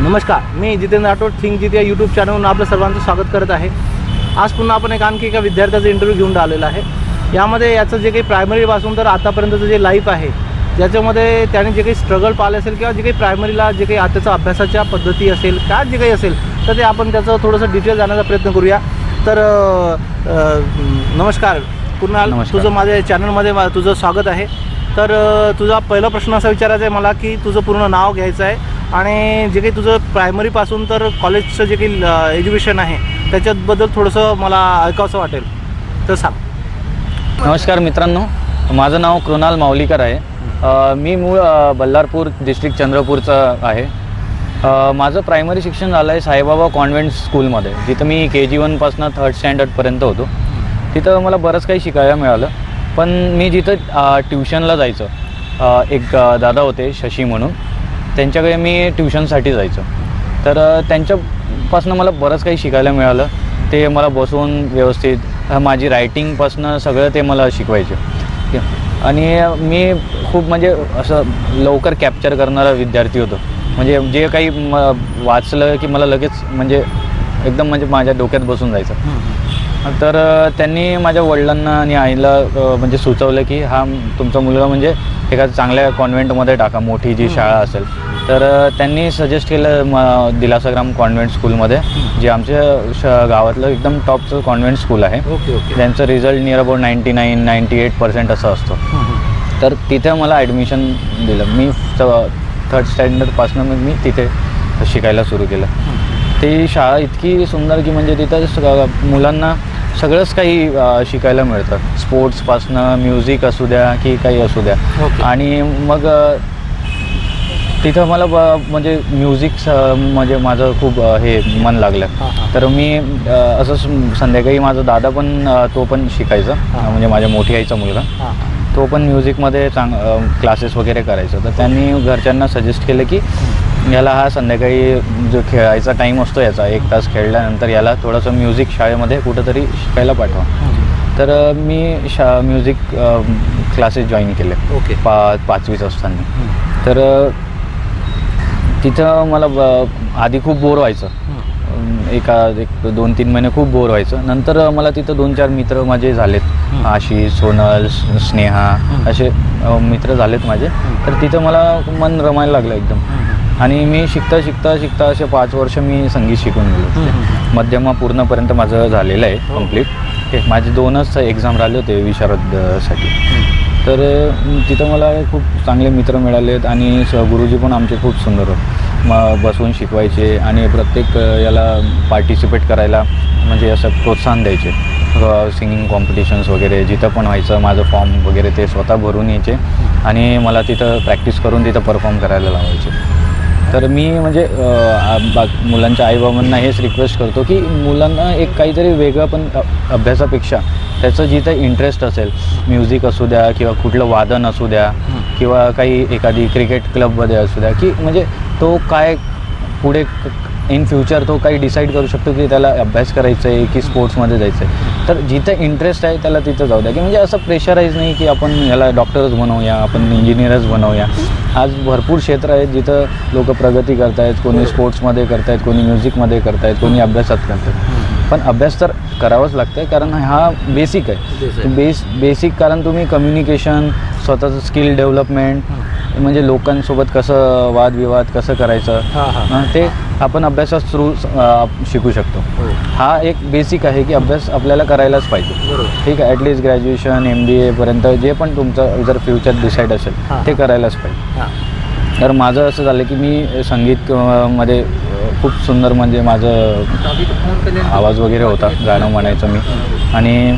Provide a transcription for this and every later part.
नमस्कार मी जितेंद्र राठोड थिंक जिते या यूट्यूब चॅनलवरून आपलं सर्वांचं स्वागत करत आहे. आज पुन्हा आपण एक आणखी एका विद्यार्थ्याचा इंटरव्ह्यू घेऊन आलेला आहे. यामध्ये याचं जे काही प्रायमरीपासून तर आतापर्यंतचं जे लाईफ आहे त्याच्यामध्ये त्याने जे काही स्ट्रगल पाहिलं असेल किंवा जे काही प्रायमरीला जे काही आताच्या अभ्यासाच्या पद्धती असेल काय जे काही असेल तर ते आपण त्याचं थोडंसं डिटेल जाण्याचा प्रयत्न करूया. तर नमस्कार. नमस्कार. तुझं माझ्या चॅनलमध्ये तुझं स्वागत आहे. तर तुझा पहिला प्रश्न असा विचारायचा आहे मला की तुझं पूर्ण नाव घ्यायचं आहे. आणि जे काही तुझं प्रायमरीपासून तर कॉलेजचं जे काही एज्युकेशन आहे त्याच्याबद्दल थोडंसं मला ऐकावंसं वाटेल. तर सांग. नमस्कार मित्रांनो माझं नाव कृणाल माऊलीकर आहे. मी मूळ बल्लारपूर डिस्ट्रिक्ट चंद्रपूरचं आहे. माझं प्रायमरी शिक्षण झालं आहे साईबाबा कॉन्व्हेंट स्कूलमध्ये जिथं मी के जी वनपासनं थर्ड स्टँडर्डपर्यंत होतो. तिथं मला बरंच काही शिकायला मिळालं. पण मी जिथं ट्युशनला जायचं एक दादा होते शशी म्हणून. त्यांच्याकडे मी ट्युशनसाठी जायचो. तर त्यांच्यापासनं त्यांच्यापासून मला बरंच काही शिकायला मिळालं. ते मला बसवून व्यवस्थित माझी रायटिंगपासनं सगळं ते मला शिकवायचे. आणि मी खूप म्हणजे असं लवकर कॅप्चर करणारा विद्यार्थी होतो. म्हणजे जे काही म वाचलं की मला लगेच म्हणजे एकदम म्हणजे माझ्या डोक्यात बसून जायचं. तर त्यांनी माझ्या वडिलांना आणि आईला म्हणजे सुचवलं की हा तुमचा मुलगा म्हणजे एका चांगल्या कॉन्व्हेंटमध्ये टाका मोठी जी शाळा असेल. तर त्यांनी सजेस्ट केलं म दिलासाग्राम कॉन्व्हेंट स्कूलमध्ये जे आमच्या श गावातलं एकदम टॉपचं कॉन्व्हेंट स्कूल आहे. Okay okay. त्यांचं result near about ninety nine ninety eight percent असं असतो. तर तिथे मला ॲडमिशन दिलं. मी थर्ड स्टँडर्डपासून मग मी तिथे शिकायला सुरू केलं. ती शाळा इतकी सुंदर की म्हणजे तिथं मुलांना सगळंच काही शिकायला मिळतं. स्पोर्ट्सपासनं म्युझिक असू द्या की काही असू द्या. ओके. आणि मग तिथं मला ब म्हणजे म्युझिक म्हणजे माझं खूप हे मन लागलं. तर मी अ, असंच संध्याकाळी माझा दादा पण तो पण शिकायचा. म्हणजे माझ्या मोठी आईचा मुलगा. तो पण म्युझिकमध्ये चांग क्लासेस वगैरे करायचा. तर त्यांनी घरच्यांना सजेस्ट केलं की याला हा संध्याकाळी जो खेळायचा टाईम असतो याचा एक तास खेळल्यानंतर याला थोडंसं म्युझिक शाळेमध्ये कुठंतरी शिकायला पाठवा. तर मी शा म्युझिक क्लासेस जॉईन केले. ओके. पा पाचवीत असताना. तर तिथं मला आधी खूप बोर व्हायचं. एका एक दोन तीन महिने खूप बोर व्हायचं. नंतर मला तिथं दोन चार मित्र माझे झालेत. आशिष सोनल स्नेहा. असे मित्र झालेत माझे. तर तिथं मला मन रमायला लागलं एकदम. आणि मी शिकता शिकता शिकता असे पाच वर्ष मी संगीत शिकून गेलो. मध्यमा पूर्णपर्यंत माझं झालेलं आहे. कंप्लीट हे माझे दोनच एक्झाम राहिले होते विशारदसाठी. तर तिथं मला खूप चांगले मित्र मिळालेत आणि स गुरुजी पण आमचे खूप सुंदर होते मग बसवून शिकवायचे आणि प्रत्येक याला पार्टिसिपेट करायला म्हणजे असं प्रोत्साहन द्यायचे. सिंगिंग कॉम्पिटिशन्स वगैरे जिथं पण व्हायचं माझं फॉर्म वगैरे ते स्वतः भरून यायचे. आणि मला तिथं प्रॅक्टिस करून तिथं परफॉर्म करायला लावायचे. तर मी म्हणजे बा मुलांच्या आईबाबांना हेच रिक्वेस्ट करतो की मुलांना एक काहीतरी वेगळं पण अभ्यासापेक्षा त्याचं जिथं इंटरेस्ट असेल म्युझिक असू द्या किंवा कुठलं वादन असू द्या किंवा काही एखादी क्रिकेट क्लबमध्ये असू द्या की म्हणजे तो काय पुढे इन फ्युचर तो काही डिसाईड करू शकतो की त्याला अभ्यास करायचा आहे की स्पोर्ट्समध्ये जायचं आहे तर जिथं इंटरेस्ट आहे त्याला तिथं जाऊ द्या. की म्हणजे असं प्रेशराईज नाही की आपण याला डॉक्टरच बनवूया आपण इंजिनियरच बनवूया. आज भरपूर क्षेत्र आहेत जिथं लोक प्रगती करतायत कोणी स्पोर्ट्समध्ये करतायत कोणी म्युझिकमध्ये करतायत कोणी अभ्यासात करतायत. पण अभ्यास तर करावाच लागतं कारण हा बेसिक आहे. बेस बेसिक कारण तुम्ही कम्युनिकेशन स्वतःचं स्किल डेव्हलपमेंट म्हणजे लोकांसोबत कसं वादविवाद कसं करायचं ते आपण अभ्यासात थ्रू शिकू शकतो. हो एक बेसिक आहे की अभ्यास आपल्याला करायलाच पाहिजे. ठीक आहे at least graduation M B एपर्यंत जे पण तुमचं जर फ्युचर डिसाईड असेल. ते करायलाच पाहिजे. तर माझं असं झालं की मी संगीत मध्ये खूप सुंदर म्हणजे माझं आवाज वगैरे होता गाणं म्हणायचं मी. आणि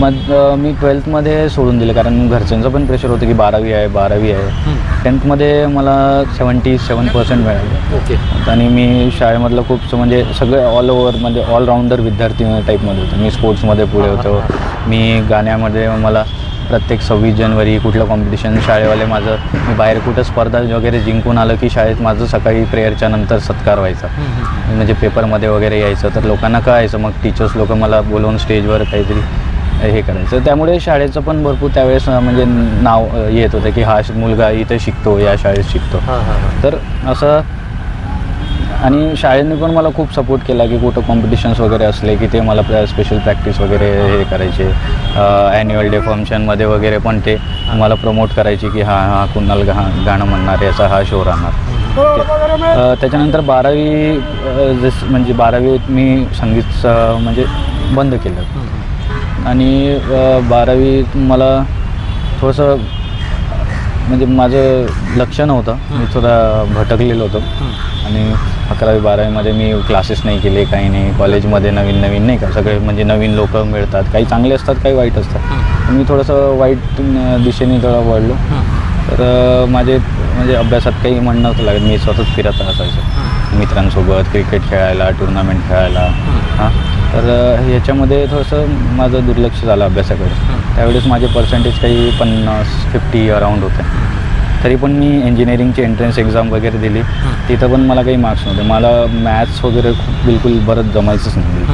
मग मी ट्वेल्थमध्ये सोडून दिलं कारण घरच्यांचं पण प्रेशर होतं की बारावी आहे बारावी आहे. टेन्थमध्ये मला सेवन्टी सेवन पर्सेंट मिळाले. ओके. आणि मी शाळेमधलं खूप म्हणजे सगळे ऑल ओव्हर म्हणजे ऑलराऊंडर विद्यार्थी टाईपमध्ये होतो. मी स्पोर्ट्समध्ये पुढे होतो. मी गाण्यामध्ये मला प्रत्येक सव्वीस जानेवारी कुठलं कॉम्पिटिशन शाळेवाले माझं मी बाहेर कुठं स्पर्धा वगैरे जिंकून आलं की शाळेत माझं सकाळी प्रेयरच्या नंतर सत्कार व्हायचा. म्हणजे पेपरमध्ये वगैरे यायचं तर लोकांना कळायचं. मग टीचर्स लोक मला बोलवून स्टेजवर काहीतरी हे करायचं. त्यामुळे शाळेचं पण भरपूर त्यावेळेस म्हणजे नाव येत होतं की हा मुलगा इथे शिकतो या शाळेत शिकतो. तर असं आणि शाळेने पण मला खूप सपोर्ट केला की कुठं कॉम्पिटिशन्स वगैरे असले की ते मला स्पेशल प्रॅक्टिस वगैरे हे करायचे. ॲन्युअल डे फंक्शनमध्ये वगैरे पण ते मला प्रमोट करायचे की हा हा कुणाल गा गाणं म्हणणार याचा हा शो राहणार. त्याच्यानंतर बारावी जस म्हणजे बारावीत मी संगीत म्हणजे बंद केलं. आणि अ, बारावीत मला थोडंसं म्हणजे माझं लक्ष नव्हतं. मी थोडा भटकलेलो होतो. आणि अकरावी बारावीमध्ये मी क्लासेस नाही केले काही नाही. कॉलेजमध्ये नवीन नवीन नाही का? सगळे म्हणजे नवीन लोक मिळतात. काही चांगले असतात काही वाईट असतात. मी थोडंसं वाईट दिशेने थोडं वळलो तर माझे म्हणजे अभ्यासात काही म्हणणं नव्हतं लागत. मी स्वतःच फिरत असायचो. मित्रांसोबत क्रिकेट खेळायला टुर्नामेंट खेळायला. हां. तर ह्याच्यामध्ये थोडंसं माझं दुर्लक्ष झालं अभ्यासाकडे. त्यावेळेस माझे पर्सेंटेज काही पन्नास फिफ्टी अराऊंड होते. तरी पण मी इंजिनिअरिंगची एंट्रन्स एक्झाम वगैरे दिली. तिथं पण मला काही मार्क्स नव्हते. मला मॅथ्स वगैरे खूप बिलकुल बरंच जमायचंच नाही.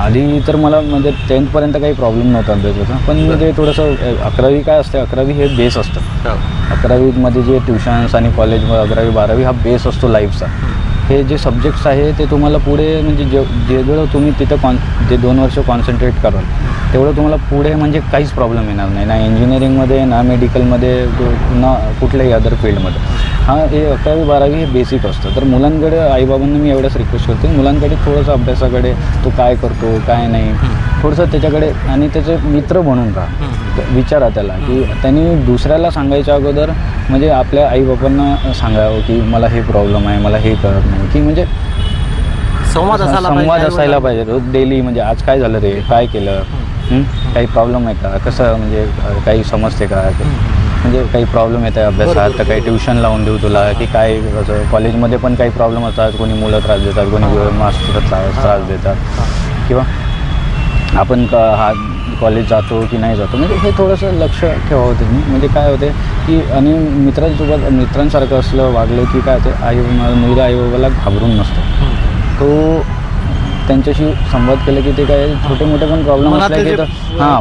आधी तर मला म्हणजे टेन्थपर्यंत काही प्रॉब्लेम नव्हता अभ्यासाचा. पण ते थोडंसं अकरावी काय असते अकरावी हे बेस असतं. अकरावीमध्ये जे ट्युशन्स आणि कॉलेज अकरावी बारावी हा बेस असतो लाईफचा हे जे सब्जेक्ट्स आहे ते तुम्हाला पुढे म्हणजे जे जेवढं तुम्ही तिथं कॉन जे दोन वर्ष कॉन्सन्ट्रेट कराल तेवढं तुम्हाला पुढे म्हणजे काहीच प्रॉब्लेम येणार नाही. ना इंजिनिअरिंगमध्ये ना मेडिकलमध्ये ना कुठल्याही अदर फील्डमध्ये हां हे अकरावी बारावी हे बेसिक असतं. तर मुलांकडे आईबाबांना मी एवढंच रिक्वेस्ट करते मुलांकडे थोडंसं अभ्यासाकडे तो काय करतो काय नाही. थोडंसं त्याच्याकडे आणि त्याचे मित्र बनून राहा विचारा त्याला की त्यांनी दुसऱ्याला सांगायच्या अगोदर म्हणजे आपल्या आईबापांना सांगावं की मला हे प्रॉब्लेम आहे मला हे कळत नाही. की म्हणजे संवाद संवाद. असायला पाहिजे. रोज डेली म्हणजे आज काय झालं रे? काय केलं? काही प्रॉब्लेम आहे का? कसं म्हणजे काही समजते का? म्हणजे काही प्रॉब्लेम येत आहे अभ्यासात तर काही ट्युशन लावून देऊ तुला की काय असं? कॉलेजमध्ये पण काही प्रॉब्लेम असतात. कोणी मुलं त्रास देतात कोणी मास्टर त्रास त्रास देतात किंवा आपण क हा कॉलेज जातो की नाही जातो? म्हणजे हे थोडंसं लक्ष ठेवावं त्यांनी म्हणजे काय होते की आणि मित्रांसोबत मित्रांसारखं असलं वागलं की काय होते आई मुलगा आईबाबाला घाबरून नसतो. तो त्यांच्याशी संवाद केला की ते काय छोटे मोठे पण प्रॉब्लेम असले की तर हां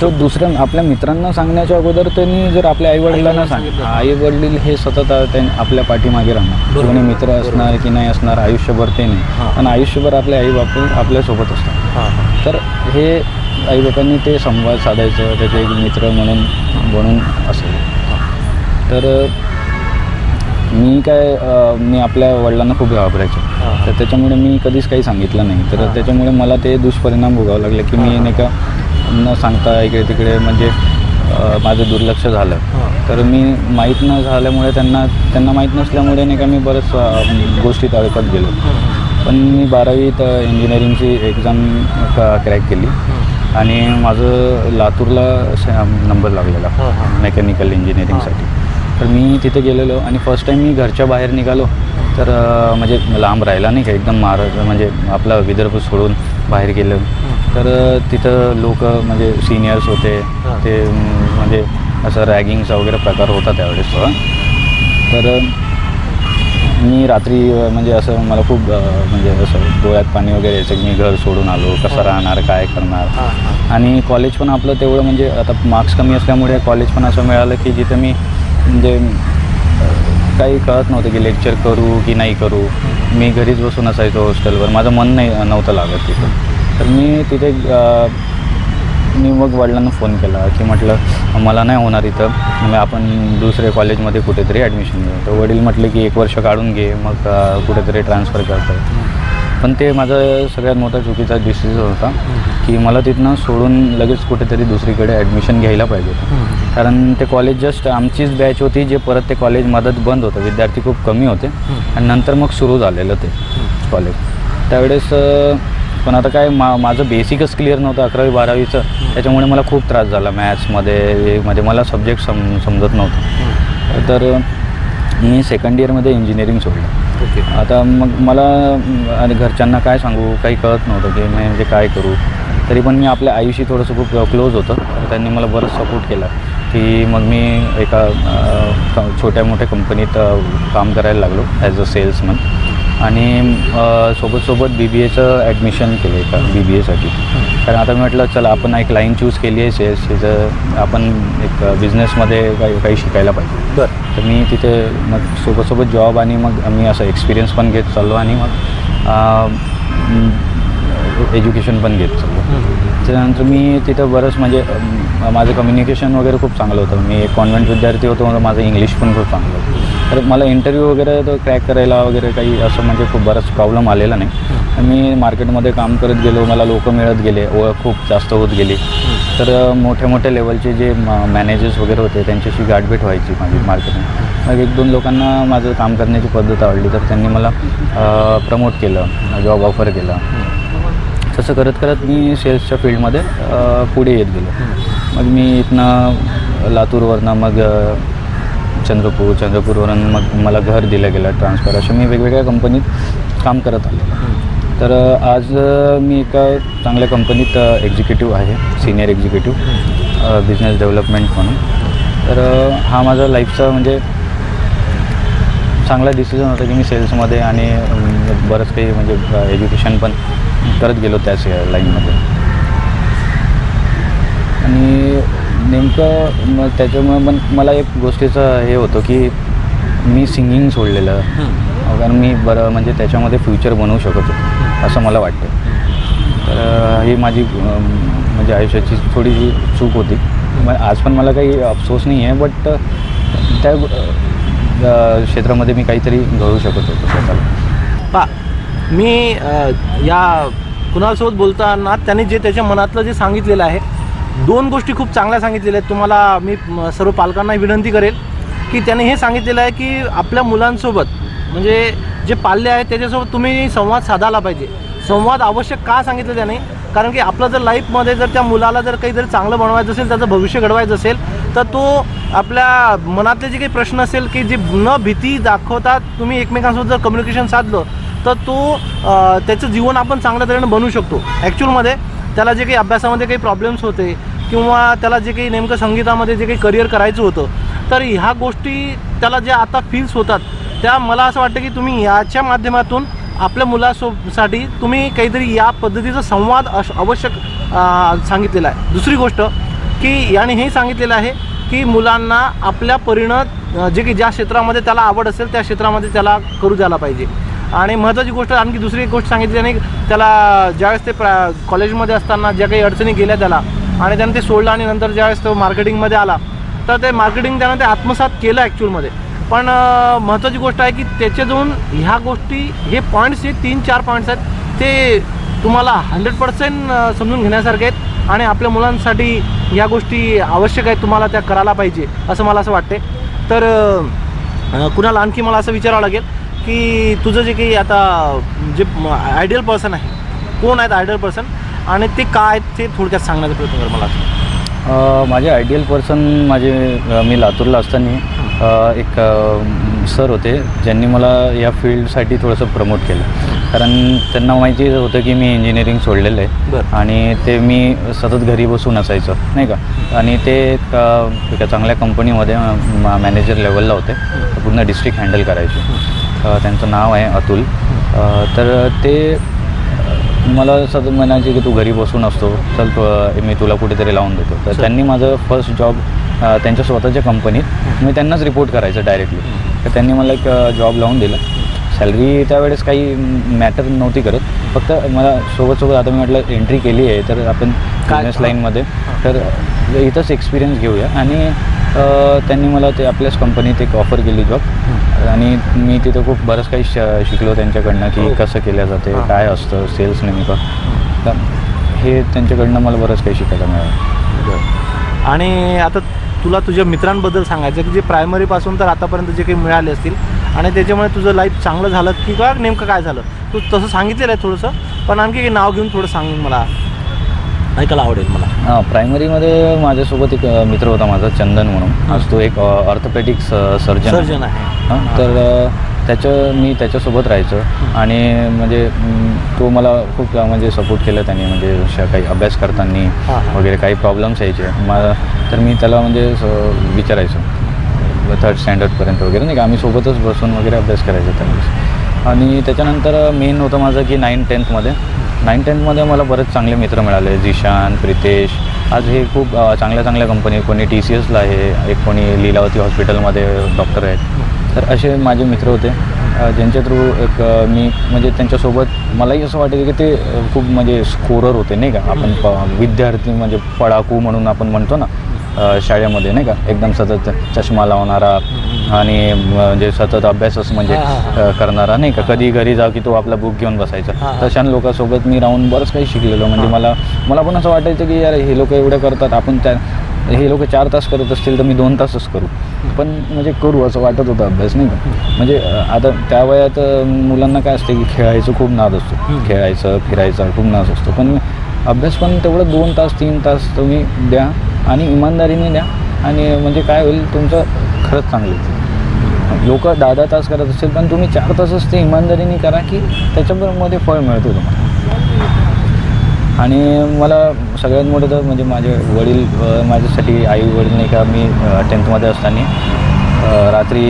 तो दुसऱ्या आपल्या मित्रांना सांगण्याच्या अगोदर त्यांनी जर आपल्या आईवडिलांना सांग सांगितलं. आई वडील हे सतत त्यां- आपल्या पाठीमागे राहणार. कोणी मित्र असणार की नाही असणार आयुष्यभर ते. नाही. पण आयुष्यभर आपले आई बापू आपल्यासोबत असतात. तर हे आईबापांनी ते संवाद साधायचं त्याचे एक मित्र म्हणून बनून असेल तर मी काय अ, मी आपल्या वडिलांना खूप घाबरायचो. तर त्याच्यामुळे मी कधीच काही सांगितलं नाही. तर. त्याच्यामुळे मला ते दुष्परिणाम भोगावं लागले की मी नाही का न सांगता इकडे तिकडे म्हणजे अ, माझं दुर्लक्ष झालं. तर मी माहीत न झाल्यामुळे त्यांना त्यांना माहीत नसल्यामुळे नाही का मी बरंच अ, गोष्टीत अडकत गेलो. पण मी बारावीत इंजिनिअरिंगची एक्झाम क्रॅक केली. आणि माझं लातूरला नंबर लागलेला. हां, हां. मेकॅनिकल इंजिनिअरिंगसाठी तर मी तिथे गेलेलो आणि फर्स्ट टाईम मी घरच्या बाहेर निघालो. तर म्हणजे लांब राहिला नाही का एकदम महाराष्ट्र म्हणजे आपला विदर्भ सोडून बाहेर गेलो. तर तिथं लोक म्हणजे सिनियर्स होते. ते म्हणजे असं रॅगिंगचा वगैरे प्रकार होता त्यावेळेस थोडा. तर मी रात्री म्हणजे असं मला खूप म्हणजे असं डोळ्यात पाणी वगैरे यायचं की मी घर सोडून आलो कसं राहणार काय करणार. आणि कॉलेज पण आपलं तेवढं म्हणजे आता मार्क्स कमी असल्यामुळे कॉलेज पण असं मिळालं की जिथं मी म्हणजे काही कळत नव्हतं की लेक्चर करू की नाही करू. मी घरीच बसून असायचो हॉस्टेलवर माझं मन नाही नव्हतं लागत तिथं. तर मी तिथे मी मग वडिलांना फोन केला की म्हटलं मला नाही होणार इथं. मग आपण दुसऱ्या कॉलेजमध्ये कुठेतरी ॲडमिशन घेऊ. तर वडील म्हटले की एक वर्ष काढून घे. मग कुठेतरी ट्रान्सफर करता पण ते माझं सगळ्यात मोठा चुकीचा डिसिजन होता. की मला तिथनं सोडून लगेच कुठेतरी दुसरीकडे ॲडमिशन घ्यायला पाहिजे. होतं कारण ते कॉलेज जस्ट आमचीच बॅच होती जे परत ते कॉलेज मदत बंद होतं. विद्यार्थी खूप कमी होते. आणि नंतर मग सुरू झालेलं ते कॉलेज त्यावेळेस पण आता काय मा माझं बेसिकच क्लिअर नव्हतं अकरावी बारावीचं. त्याच्यामुळे मला खूप त्रास झाला मॅथ्समध्ये म्हणजे मला सब्जेक्ट सम समजत नव्हतं. तर मी सेकंड इयरमध्ये इंजिनिअरिंग सोडलं. ओके. आता मग मला घरच्यांना काय सांगू काही कळत नव्हतं की मी म्हणजे काय करू. तरी पण मी आपल्या आईशी थोडंसं खूप क्लोज होतं. तर त्यांनी मला बरंच सपोर्ट केला. की मग मी एका छोट्या मोठ्या कंपनीत काम करायला लागलो ॲज अ सेल्समन आणि अ, सोबत सोबत बी बी एचं ॲडमिशन केलं आहे का बी बी एसाठी कारण आता मी म्हटलं चला आपण एक लाईन चूज केली आहे सेल्सची तर आपण एक बिझनेसमध्ये काही काही शिकायला पाहिजे. बरं. तर मी तिथे मग सोबत सोबत जॉब आणि मग मी असं एक्सपिरियन्स पण घेत चाललो आणि मग एज्युकेशन पण घेत चाललो त्याच्यानंतर मी तिथं बरंच म्हणजे माझं कम्युनिकेशन वगैरे खूप चांगलं होतं. मी एक कॉन्व्हेंट विद्यार्थी होतो म्हणून माझं इंग्लिश पण खूप चांगलं होतं. तर मला इंटरव्ह्यू वगैरे तो क्रॅक करायला वगैरे काही असं म्हणजे खूप बराच प्रॉब्लेम आलेला नाही. तर मी मार्केटमध्ये काम करत गेलो मला लोक मिळत गेले ओळख खूप जास्त होत गेली. तर मोठ्या मोठ्या लेवलचे जे मॅनेजर्स वगैरे होते त्यांच्याशी गाठभेट व्हायची माझी मार्केटिंग मग एक दोन लोकांना माझं काम करण्याची पद्धत आवडली तर त्यांनी मला प्रमोट केलं जॉब ऑफर केला. तसं करत करत मी सेल्सच्या फील्डमध्ये पुढे येत गेलो. मग मी इथनं लातूरवरनं मग चंद्रपूर चंद्रपूरवरून मग मला घर दिलं गेलं ट्रान्सफर. असे मी वेगवेगळ्या कंपनीत काम करत आलो तर आज मी एका चांगल्या कंपनीत एक्झिक्युटिव्ह आहे सिनियर एक्झिक्युटिव्ह बिझनेस डेव्हलपमेंट म्हणून. तर हा माझा लाईफचा म्हणजे चांगला डिसिजन होता की मी सेल्समध्ये आणि बरंच काही म्हणजे एज्युकेशन पण करत गेलो त्याच लाईनमध्ये आणि नेमकं मग त्याच्यामुळे पण मला एक गोष्टीचं हे होतं की मी सिंगिंग सोडलेलं. कारण मी बरं म्हणजे त्याच्यामध्ये फ्युचर बनवू शकत होतो असं मला वाटतं. तर ही माझी म्हणजे आयुष्याची थोडीशी चूक होती. मग आज पण मला काही अफसोस नाही आहे बट त्या क्षेत्रामध्ये मी काहीतरी घडू शकत होतो स्वतःला. पा मी या कुणालसोबत बोलताना त्यांनी जे त्याच्या मनातलं जे सांगितलेलं आहे दोन गोष्टी खूप चांगल्या सांगितलेल्या आहेत. तुम्हाला मी सर्व पालकांना विनंती करेल की त्यांनी हे सांगितलेलं आहे की आपल्या मुलांसोबत म्हणजे जे पाल्य आहे त्याच्यासोबत तुम्ही संवाद साधायला पाहिजे. संवाद आवश्यक का सांगितलं त्याने? कारण की आपलं जर लाईफमध्ये जर त्या मुलाला जर काही जर चांगलं बनवायचं असेल त्याचं भविष्य घडवायचं असेल तर तो आपल्या मनातले जे काही प्रश्न असेल की जे न भीती दाखवता तुम्ही एकमेकांसोबत जर कम्युनिकेशन साधलं तर तो त्याचं जीवन आपण चांगल्या तऱ्हेने बनवू शकतो. ॲक्च्युअलमध्ये त्याला जे काही अभ्यासामध्ये काही प्रॉब्लेम्स होते किंवा त्याला जे काही नेमकं संगीतामध्ये जे काही करिअर करायचं होतं तर ह्या गोष्टी त्याला ज्या आता फील्स होतात त्या मला असं वाटतं की तुम्ही याच्या माध्यमातून आपल्या मुलासोसाठी तुम्ही काहीतरी या पद्धतीचा संवाद अश आवश्यक सांगितलेला आहे. दुसरी गोष्ट की याने हे सांगितलेलं आहे की मुलांना आपल्या परिणत जे की ज्या क्षेत्रामध्ये त्याला आवड असेल त्या क्षेत्रामध्ये त्याला करू द्यायला पाहिजे. आणि महत्त्वाची गोष्ट आणखी दुसरी एक गोष्ट सांगितली त्याने त्याला ज्यावेळेस ते प्रा कॉलेजमध्ये असताना ज्या काही अडचणी गेल्या त्याला आणि त्याने ते सोडलं आणि नंतर ज्यावेळेस तो मार्केटिंगमध्ये आला तर ते मार्केटिंग त्यानं ते आत्मसात केलं ॲक्च्युअलमध्ये पण महत्त्वाची गोष्ट आहे की त्याच्याजवळून ह्या गोष्टी हे पॉईंट्स हे तीन चार पॉईंट्स आहेत ते तुम्हाला हंड्रेड पर्सेंट समजून घेण्यासारखे आहेत आणि आपल्या मुलांसाठी या गोष्टी आवश्यक आहेत तुम्हाला त्या करायला पाहिजे असं मला असं वाटते तर कुणाला आणखी मला असं विचारावं लागेल की तुझं जे काही आता जे आयडियल पर्सन आहे कोण आहेत आयडियल पर्सन आणि ते काय आहेत ते थोडक्यात सांगण्याचा प्रयत्न कर मला. अ, माझे आयडियल पर्सन माझे अ, मी लातूरला असताना अ, एक सर होते ज्यांनी मला या फील्डसाठी थोडंसं प्रमोट केलं. कारण त्यांना माहिती होतं की मी इंजिनिअरिंग सोडलेलं आहे. बरं. आणि ते मी सतत घरी बसून असायचं नाही का? आणि ते एक अ, एका चांगल्या कंपनीमध्ये मॅनेजर लेवलला होते. पूर्ण डिस्ट्रिक्ट हँडल करायचे. त्यांचं नाव आहे अतुल. तर ते मला सतत म्हणायचे की तू घरी बसून असतो. चल मी तुला कुठेतरी लावून देतो. तर. त्यांनी माझं फर्स्ट जॉब त्यांच्या स्वतःच्या कंपनीत मी त्यांनाच रिपोर्ट करायचं डायरेक्टली तर त्यांनी मला एक जॉब लावून दिला. सॅलरी त्यावेळेस काही मॅटर नव्हती करत. फक्त मला सोबत सोबत आता मी म्हटलं एंट्री केली आहे तर आपण बिझनेस लाईनमध्ये तर इथंच एक्सपिरियन्स घेऊया. आणि त्यांनी मला ते आपल्याच कंपनीत एक ऑफर केली जॉब आणि मी तिथं खूप बरंच काही श शिकलो त्यांच्याकडनं की हो. कसं केलं जाते. काय असतं सेल्स नेमकं. तर हे त्यांच्याकडनं मला बरंच काही शिकायला मिळालं. आणि आता तुला तुझ्या मित्रांबद्दल सांगायचं की जे प्रायमरीपासून तर आतापर्यंत जे काही मिळाले असतील आणि त्याच्यामुळे तुझं लाईफ चांगलं झालं किंवा नेमकं काय झालं? तू तसं सांगितलेलं आहे थोडंसं पण आणखी नाव घेऊन थोडं सांग मला. ऐकायला आवडेल मला. हां प्रायमरीमध्ये माझ्यासोबत एक अ, मित्र होता माझा चंदन म्हणून. आज तो एक ऑर्थोपेटिक सर्जन सर्जन आहे. हां तर अ, त्याचं मी त्याच्यासोबत राहायचं. आणि म्हणजे म, तो मला खूप अ, म्हणजे सपोर्ट केलं त्याने. म्हणजे श- काही अभ्यास करताना हां. वगैरे काही प्रॉब्लेम्स यायचे. मला तर मी त्याला म्हणजे स- विचारायचो. थर्ड स्टँडर्डपर्यंत वगैरे नाही का? आम्ही सोबतच बसून वगैरे अभ्यास करायचो त्यावेळेस. आणि त्याच्यानंतर मेन होतं माझं की नाईन टेन्थमध्ये नाईन टेन्थमध्ये मला बरेच चांगले मित्र मिळाले. जिशान प्रितेश. आज हे खूप चांगल्या चांगल्या कंपनी कोणी टी सी एसला आहे एक कोणी लीलावती हॉस्पिटलमध्ये डॉक्टर आहेत. तर असे माझे मित्र होते. ज्यांच्या थ्रू एक मी म्हणजे त्यांच्यासोबत मलाही असं वाटायचं की ते खूप म्हणजे स्कोरर होते नाही का? आपण प विद्यार्थी म्हणजे पडाकू म्हणून आपण म्हणतो ना शाळेमध्ये नाही का? एकदम सतत चष्मा लावणारा आणि म्हणजे सतत अभ्यासच म्हणजे करणारा नाही का? कधी घरी जाऊ की तो आपला बुक घेऊन बसायचा. तशा लोकांसोबत मी राहून बरंच काही शिकलेलो. म्हणजे. मला मला पण असं वाटायचं की यार हे लोक एवढं करतात आपण त्या हे लोक चार तास करत असतील तर मी दोन तासच करू. पण म्हणजे करू असं वाटत होतं अभ्यास नाही का? म्हणजे आता त्या वयात मुलांना काय असते की खेळायचं खूप नाद असतो. खेळायचं फिरायचं खूप नाद असतो. पण अभ्यास पण तेवढं दोन तास तीन तास तुम्ही द्या आणि इमानदारीने द्या. आणि म्हणजे काय होईल तुमचं खरंच चांगलं लोक दहा दहा तास करत असेल पण तुम्ही चार तासच ते इमानदारीने करा की त्याच्यामध्ये फळ मिळतो तुम्हाला. आणि मला सगळ्यात मोठं तर म्हणजे माझे वडील माझ्यासाठी आई वडील नाही का मी टेन्थमध्ये असताना रात्री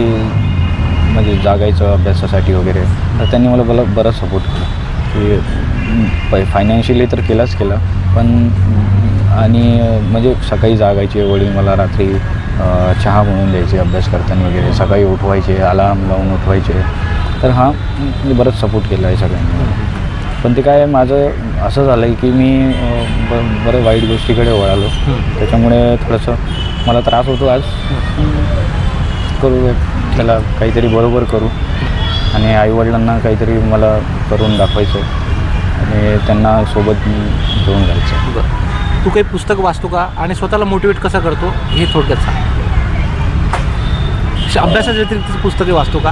म्हणजे जागायचं अभ्यासासाठी वगैरे. तर त्यांनी मला बला बराच सपोर्ट केला. की पै फायनान्शियली तर केलाच केला. पण आणि म्हणजे सकाळी जागायचे वडील मला रात्री चहा म्हणून द्यायचे अभ्यास करताना वगैरे. सकाळी उठवायचे अलार्म लावून उठवायचे. तर हा मी बरंच सपोर्ट केला आहे सगळ्यांनी. पण ते काय माझं असं झालं आहे की मी ब बरं वाईट गोष्टीकडे वळालो. त्याच्यामुळे थोडंसं मला त्रास होतो आज. करू त्याला काहीतरी बरोबर करू. आणि आईवडिलांना काहीतरी मला करून दाखवायचं आणि त्यांना सोबत घेऊन जायचं. बरं. तू काही पुस्तक वाचतो का? आणि स्वतःला मोटिवेट कसा करतो? हे थोडक्यात सांग. अभ्यासाच्या व्यतिरिक्त पुस्तके वाचतो का?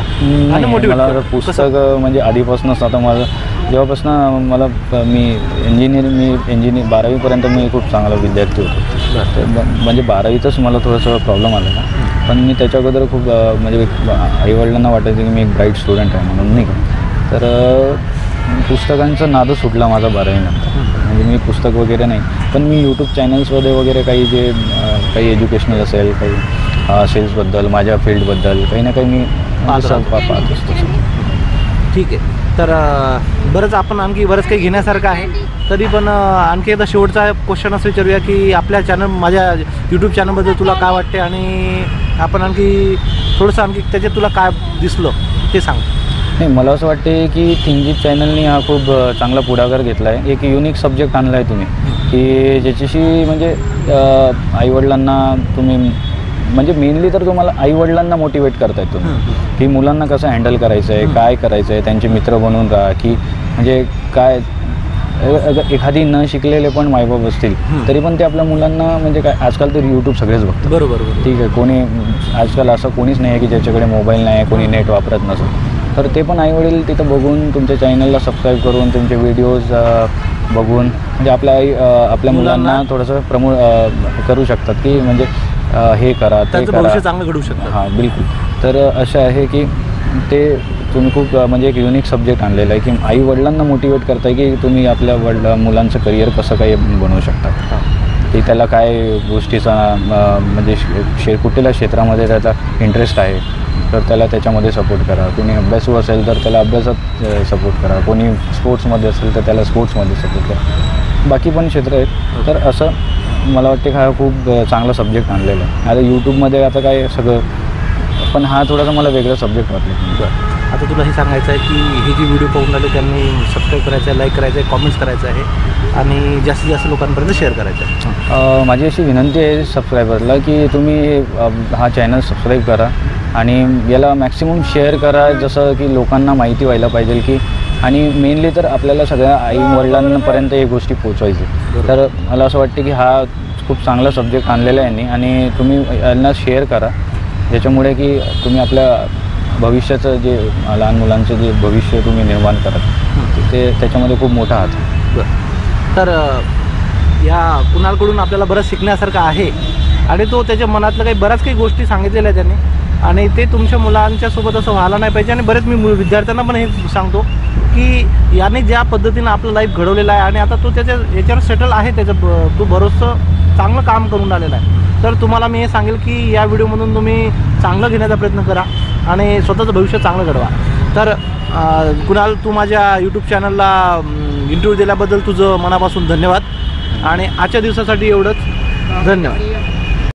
आणि मोटिवेट मला पुस्तक म्हणजे आधीपासूनच आता माझं जेव्हापासून मला मी इंजिनिअर मी इंजिनिअर बारावीपर्यंत मी खूप चांगला विद्यार्थी होतो. म्हणजे बारावीतच मला थोडंसं प्रॉब्लेम आला ना. पण मी त्याच्या अगोदर खूप म्हणजे आईवडिलांना वाटायचं की मी एक ब्राईट स्टुडंट आहे म्हणून नाही का? तर पुस्तकांचं नादच सुटला माझा बारावीनंतर म्हणजे मी पुस्तक वगैरे नाही पण मी यूट्यूब चॅनल्समध्ये वगैरे काही जे काही एज्युकेशनल असेल काही सेल्सबद्दल माझ्या फील्डबद्दल काही ना काही मी पाहत असतो ठीक आहे. तर बरंच आपण आणखी बरंच काही घेण्यासारखं आहे. तरी पण आणखी एकदा शेवटचा क्वेश्चन असं विचारूया की आपल्या चॅनल माझ्या यूट्यूब चॅनलबद्दल तुला काय वाटते? आणि आपण आणखी थोडंसं आणखी त्याच्यात तुला काय दिसलं ते सांग. नाही मला असं वाटते की थिंगजीत चॅनलनी हा खूप चांगला पुढाकार घेतला आहे एक युनिक सब्जेक्ट आणला आहे तुम्ही. की ज्याच्याशी म्हणजे आईवडिलांना तुम्ही म्हणजे मेनली तर तुम्हाला आईवडिलांना मोटिवेट करतायत तुम्ही. की मुलांना कसं हँडल करायचं आहे. काय करायचं आहे त्यांचे मित्र बनून राहा. की म्हणजे काय एखादी न शिकलेले पण मायबाप असतील. तरी पण ते आपल्या मुलांना म्हणजे काय आजकाल तर यूट्यूब सगळेच बघतात. बरोबर बरोबर. ठीक आहे कोणी आजकाल असं कोणीच नाही आहे की ज्याच्याकडे मोबाईल नाही आहे कोणी नेट वापरत नसेल तर ते पण आईवडील तिथं बघून तुमच्या चॅनलला सबस्क्राईब करून तुमचे व्हिडिओज बघून म्हणजे आपल्या आई आपल्या मुलांना थोडंसं प्रमो करू शकतात की म्हणजे हे करा ते करा. चांगलं घडू शकतं. हां बिलकुल. तर असं आहे की ते तुम्ही खूप म्हणजे एक युनिक सब्जेक्ट आणलेला आहे की आई वडिलांना मोटिवेट करताय की तुम्ही आपल्या वड मुलांचं करिअर कसं काही बनवू शकता. की त्याला काय गोष्टीचा म्हणजे शे- शे कुठल्या क्षेत्रामध्ये त्याचा इंटरेस्ट आहे. तर त्याला त्याच्यामध्ये सपोर्ट करा. कोणी अभ्यासू असेल तर त्याला अभ्यासात सपोर्ट करा. कोणी स्पोर्ट्समध्ये असेल तर त्याला स्पोर्ट्समध्ये सपोर्ट करा. बाकी पण क्षेत्र आहेत. तर असं मला वाटते का हा खूप चांगला सब्जेक्ट आणलेला आहे. आता यूट्यूबमध्ये आता काय सगळं पण हा थोडासा मला वेगळा सब्जेक्ट वाटला आता तुला हे सांगायचं आहे की हे जे व्हिडिओ पाहून राहिले त्यांनी सबस्क्राईब करायचं आहे लाईक करायचं आहे कॉमेंट्स करायचं आहे आणि जास्तीत जास्त लोकांपर्यंत शेअर करायचं आहे. माझी अशी विनंती आहे सबस्क्रायबरला की तुम्ही हा चॅनल सबस्क्राईब करा. आणि याला मॅक्सिमम शेअर करा जसं की लोकांना माहिती व्हायला पाहिजे की आणि मेनली तर आपल्याला सगळ्या आई वडिलांपर्यंत हे गोष्टी पोचवायची. तर मला असं वाटते की हा खूप चांगला सब्जेक्ट आणलेला आहे यांनी आणि तुम्ही यांना शेअर करा. ज्याच्यामुळे की तुम्ही आपल्या भविष्याचं जे लहान मुलांचं जे भविष्य तुम्ही निर्माण करत ते त्याच्यामध्ये खूप मोठा हात आहे. बरं. तर या कुणालकडून आपल्याला बरंच शिकण्यासारखं आहे आणि तो त्याच्या मनातलं काही बऱ्याच काही गोष्टी सांगितलेल्या त्याने. आणि ते तुमच्या मुलांच्या सोबत असं व्हायला नाही पाहिजे. आणि बरेच मी विद्यार्थ्यांना पण हे सांगतो की याने ज्या पद्धतीनं आपलं लाईफ घडवलेलं आहे आणि आता तो त्याच्या याच्यावर सेटल आहे त्याचं ब- तो बरोचसं चांगलं काम करून आलेलं आहे. तर तुम्हाला मी हे सांगेल की या व्हिडिओमधून तुम्ही चांगलं घेण्याचा प्रयत्न करा आणि स्वतःचं भविष्य चांगलं घडवा. तर कुणाल तू माझ्या यूट्यूब चॅनलला इंटरव्ह्यू दिल्याबद्दल तुझं मनापासून धन्यवाद. आणि आजच्या दिवसासाठी एवढंच. धन्यवाद.